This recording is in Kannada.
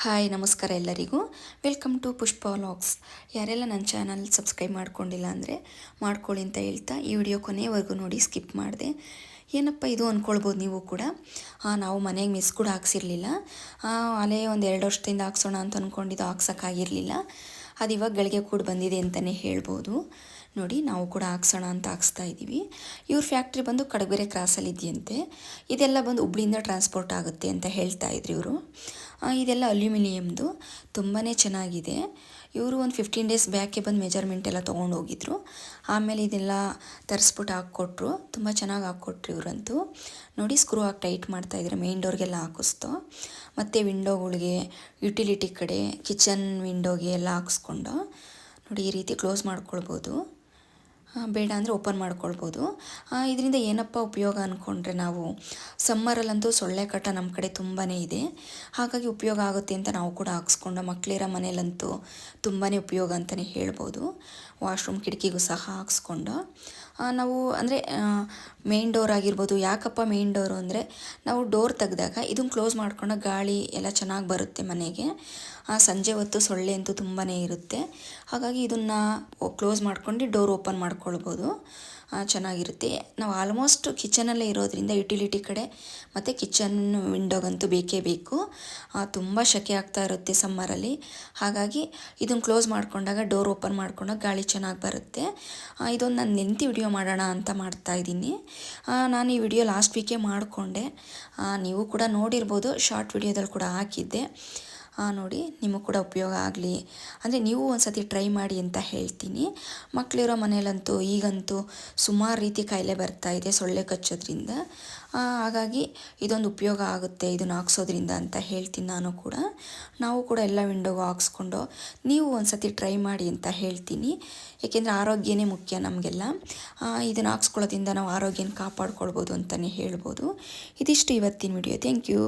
ಹಾಯ್ ನಮಸ್ಕಾರ ಎಲ್ಲರಿಗೂ. ವೆಲ್ಕಮ್ ಟು ಪುಷ್ಪ ವ್ಲಾಗ್ಸ್ ಯಾರೆಲ್ಲ ನನ್ನ ಚಾನಲ್ ಸಬ್ಸ್ಕ್ರೈಬ್ ಮಾಡ್ಕೊಂಡಿಲ್ಲ ಅಂದರೆ ಮಾಡ್ಕೊಳ್ಳಿ ಅಂತ ಹೇಳ್ತಾ ಈ ವಿಡಿಯೋ ಕೊನೆವರೆಗೂ ನೋಡಿ ಸ್ಕಿಪ್ ಮಾಡಿದೆ. ಏನಪ್ಪ ಇದು ಅಂದ್ಕೊಳ್ಬೋದು ನೀವು ಕೂಡ? ನಾವು ಮನೆಗೆ ಮಿಸ್ ಕೂಡ ಹಾಕ್ಸಿರ್ಲಿಲ್ಲ. ಆ, ಅಲ್ಲೇ ಒಂದು ಎರಡು ವರ್ಷದಿಂದ ಹಾಕ್ಸೋಣ ಅಂತ ಅಂದ್ಕೊಂಡಿದ್ದು ಹಾಕ್ಸೋಕ್ಕಾಗಿರಲಿಲ್ಲ. ಅದು ಇವಾಗ ಗಳಿಗೆ ಕೂಡ ಬಂದಿದೆ ಅಂತಲೇ ಹೇಳ್ಬೋದು. ನೋಡಿ, ನಾವು ಕೂಡ ಹಾಕ್ಸೋಣ ಅಂತ ಹಾಕ್ಸ್ತಾ ಇದ್ದೀವಿ. ಇವ್ರ ಫ್ಯಾಕ್ಟ್ರಿ ಬಂದು ಕಡಬೇರೆ ಕ್ರಾಸಲ್ಲಿ ಇದೆಯಂತೆ. ಇದೆಲ್ಲ ಬಂದು ಹುಬ್ಳಿಯಿಂದ ಟ್ರಾನ್ಸ್ಪೋರ್ಟ್ ಆಗುತ್ತೆ ಅಂತ ಹೇಳ್ತಾ ಇದ್ರು ಇವರು. ಇದೆಲ್ಲ ಅಲ್ಯೂಮಿನಿಯಮ್ದು. ತುಂಬಾ ಚೆನ್ನಾಗಿದೆ. ಇವರು ಒಂದು ಫಿಫ್ಟೀನ್ ಡೇಸ್ ಬ್ಯಾಕೆ ಬಂದು ಮೆಜರ್ಮೆಂಟ್ ಎಲ್ಲ ತೊಗೊಂಡು ಹೋಗಿದ್ರು. ಆಮೇಲೆ ಇದೆಲ್ಲ ತರಿಸ್ಬಿಟ್ಟು ಹಾಕ್ಕೊಟ್ರು. ತುಂಬ ಚೆನ್ನಾಗಿ ಹಾಕ್ಕೊಟ್ರು ಇವರಂತೂ. ನೋಡಿ ಸ್ಕ್ರೂ ಹಾಕಿ ಟೈಟ್ ಮಾಡ್ತಾಯಿದ್ರೆ ಮೇನ್ ಡೋರ್ಗೆಲ್ಲ ಹಾಕಿಸ್ತು. ಮತ್ತು ವಿಂಡೋಗಳಿಗೆ ಯುಟಿಲಿಟಿ ಕಡೆ ಕಿಚನ್ ವಿಂಡೋಗೆ ಎಲ್ಲ ಹಾಕಿಸ್ಕೊಂಡು. ನೋಡಿ, ಈ ರೀತಿ ಕ್ಲೋಸ್ ಮಾಡ್ಕೊಳ್ಬೋದು. ಬೇಡ ಅಂದರೆ ಓಪನ್ ಮಾಡ್ಕೊಳ್ಬೋದು. ಇದರಿಂದ ಏನಪ್ಪ ಉಪಯೋಗ ಅಂದ್ಕೊಂಡ್ರೆ ನಾವು ಸಮ್ಮರಲ್ಲಂತೂ ಸೊಳ್ಳೆ ಕಟ ನಮ್ಮ ಕಡೆ ತುಂಬಾ ಇದೆ. ಹಾಗಾಗಿ ಉಪಯೋಗ ಆಗುತ್ತೆ ಅಂತ ನಾವು ಕೂಡ ಹಾಕ್ಸ್ಕೊಂಡು ಮಕ್ಕಳಿರೋ ಮನೇಲಂತೂ ತುಂಬಾ ಉಪಯೋಗ ಅಂತಲೇ ಹೇಳ್ಬೋದು. ವಾಶ್ರೂಮ್ ಕಿಟಕಿಗೂ ಸಹ ಹಾಕ್ಸ್ಕೊಂಡು. ನಾವು ಅಂದರೆ ಮೇನ್ ಡೋರ್ ಆಗಿರ್ಬೋದು, ಯಾಕಪ್ಪ ಮೇನ್ ಡೋರು ಅಂದರೆ ನಾವು ಡೋರ್ ತೆಗೆದಾಗ ಇದನ್ನ ಕ್ಲೋಸ್ ಮಾಡ್ಕೊಂಡು ಗಾಳಿ ಎಲ್ಲ ಚೆನ್ನಾಗಿ ಬರುತ್ತೆ ಮನೆಗೆ. ಸಂಜೆ ಹೊತ್ತು ಸೊಳ್ಳೆ ಅಂತೂ ತುಂಬಾ ಇರುತ್ತೆ. ಹಾಗಾಗಿ ಇದನ್ನು ಕ್ಲೋಸ್ ಮಾಡ್ಕೊಂಡು ಡೋರ್ ಓಪನ್ ಮಾಡ್ಕೊಳ್ಬೋದು. ಚೆನ್ನಾಗಿರುತ್ತೆ. ನಾವು ಆಲ್ಮೋಸ್ಟ್ ಕಿಚನಲ್ಲೇ ಇರೋದ್ರಿಂದ ಯುಟಿಲಿಟಿ ಕಡೆ ಮತ್ತು ಕಿಚನ್ ವಿಂಡೋಗಂತೂ ಬೇಕೇ ಬೇಕು. ತುಂಬ ಶೆಕೆ ಆಗ್ತಾ ಇರುತ್ತೆ ಸಮ್ಮರಲ್ಲಿ ಹಾಗಾಗಿ ಇದನ್ನು ಕ್ಲೋಸ್ ಮಾಡಿಕೊಂಡಾಗ ಡೋರ್ ಓಪನ್ ಮಾಡ್ಕೊಂಡಾಗ ಗಾಳಿ ಚೆನ್ನಾಗಿ ಬರುತ್ತೆ. ಇದೊಂದು ನಾನು ನೆಂತಿ ವಿಡಿಯೋ ಮಾಡೋಣ ಅಂತ ಮಾಡ್ತಾ ಇದ್ದೀನಿ. ನಾನು ಈ ವಿಡಿಯೋ ಲಾಸ್ಟ್ ವೀಕೇ ಮಾಡಿಕೊಂಡೆ. ನೀವು ಕೂಡ ನೋಡಿರ್ಬೋದು ಶಾರ್ಟ್ ವಿಡಿಯೋದಲ್ಲಿ ಕೂಡ ಹಾಕಿದ್ದೆ. ನೋಡಿ, ನಿಮಗೆ ಕೂಡ ಉಪಯೋಗ ಆಗಲಿ. ಅಂದರೆ ನೀವು ಒಂದು ಸತಿ ಟ್ರೈ ಮಾಡಿ ಅಂತ ಹೇಳ್ತೀನಿ. ಮಕ್ಕಳಿರೋ ಮನೇಲಂತೂ ಈಗಂತೂ ಸುಮಾರು ರೀತಿ ಕಾಯಿಲೆ ಬರ್ತಾ ಇದೆ ಸೊಳ್ಳೆ ಕಚ್ಚೋದ್ರಿಂದ. ಹಾಗಾಗಿ ಇದೊಂದು ಉಪಯೋಗ ಆಗುತ್ತೆ ಇದನ್ನು ಹಾಕ್ಸೋದ್ರಿಂದ ಅಂತ ಹೇಳ್ತೀನಿ ನಾನು ಕೂಡ. ನಾವು ಕೂಡ ಎಲ್ಲ ವಿಂಡೋಗೂ ಹಾಕ್ಸ್ಕೊಂಡು ನೀವು ಒಂದು ಸತಿ ಟ್ರೈ ಮಾಡಿ ಅಂತ ಹೇಳ್ತೀನಿ. ಏಕೆಂದರೆ ಆರೋಗ್ಯನೇ ಮುಖ್ಯ ನಮಗೆಲ್ಲ. ಇದನ್ನು ಹಾಕ್ಸ್ಕೊಳ್ಳೋದ್ರಿಂದ ನಾವು ಆರೋಗ್ಯನ ಕಾಪಾಡ್ಕೊಳ್ಬೋದು ಅಂತಲೇ ಹೇಳ್ಬೋದು. ಇದಿಷ್ಟು ಇವತ್ತಿನ ವಿಡಿಯೋ ಥ್ಯಾಂಕ್ ಯು